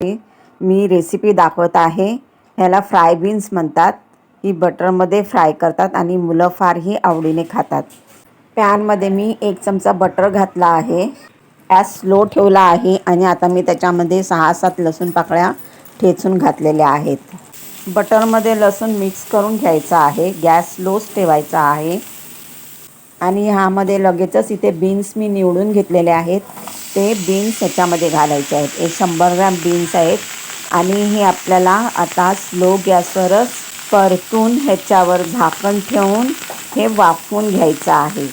मी recipe दाखवत आहे. ह्याला फ्राय बीन्स म्हणतात. ही बटरमध्ये फ्राय करतात आणि मुलं फारही आवडीने खातात. पॅनमध्ये मी एक चमचा बटर घातला आहे. गॅस स्लो ठेवला आहे आणि आता मी त्याच्यामध्ये सहा सात लसूण पाकळ्या ठेचून घातलेल्या आहेत. बटरमध्ये लसूण मिक्स करून घ्यायचा आहे. गॅस स्लोच ठेवायचा आहे. आणि ह्यामध्ये लगेचच इथे बीन्स मी निवडून घेतलेले आहेत. ते बीन्स ह्याच्यामध्ये घालायचे आहेत. एक शंभर ग्रॅम बीन्स आहेत. आणि हे आपल्याला आता स्लो गॅसवरच परतून ह्याच्यावर झाकण ठेवून हे वाफवून घ्यायचं आहे.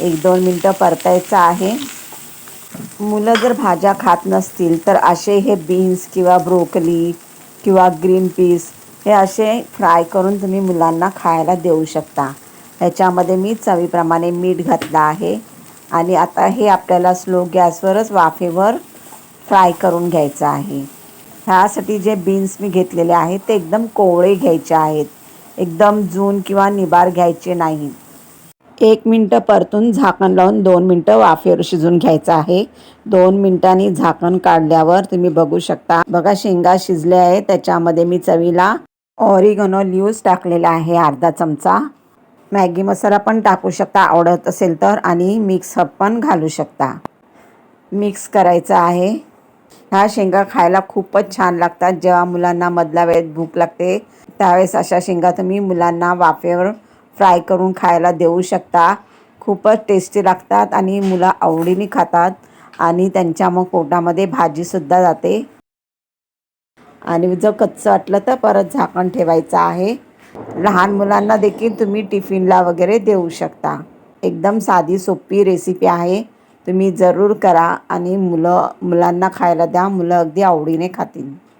एक दोन मिनटं परतायचं आहे. मुलं जर भाज्या खात नसतील तर असे हे बीन्स किंवा ब्रोकली किंवा ग्रीन पीस हे असे फ्राय करून तुम्ही मुलांना खायला देऊ शकता. ह्याच्यामध्ये मी चवीप्रमाणे मीठ घातलं आहे. आणि आता हे आपल्याला स्लो गॅसवरच वाफेवर फ्राय करून घ्यायचं आहे. ह्यासाठी जे बीन्स मी घेतलेले आहेत ते एकदम कोवळे घ्यायचे आहेत. एकदम जून किंवा निबार घ्यायचे नाही. एक मिनटं परतून झाकण लावून दोन मिनटं वाफेवर शिजून घ्यायचं आहे. दोन मिनटांनी झाकण काढल्यावर तुम्ही बघू शकता. बघा शेंगा शिजल्या आहे त्याच्यामध्ये मी चवीला ऑरिगनो ल्यूज टाकलेला आहे अर्धा चमचा. मॅगी मसाला पण टाकू शकता आवडत असेल तर. आणि मिक्स हब पण घालू शकता. मिक्स करायचं आहे. ह्या शेंगा खायला खूपच छान लागतात. जेव्हा मुलांना मधल्या वेळेत भूक लागते त्यावेळेस अशा शेंगा तुम्ही मुलांना वाफेवर फ्राय करून खायला देऊ शकता. खूपच टेस्टी लागतात आणि मुलं आवडीने खातात आणि त्यांच्या मग पोटामध्ये भाजीसुद्धा जाते. आणि जर कच्चं वाटलं तर परत झाकण ठेवायचं आहे. लहान मुलांना देखील तुम्ही टिफिनला वगैरे देऊ शकता. एकदम साधी सोपी रेसिपी आहे. तुम्ही जरूर करा आणि मुलं मुलांना खायला द्या. मुलं अगदी आवडीने खातील.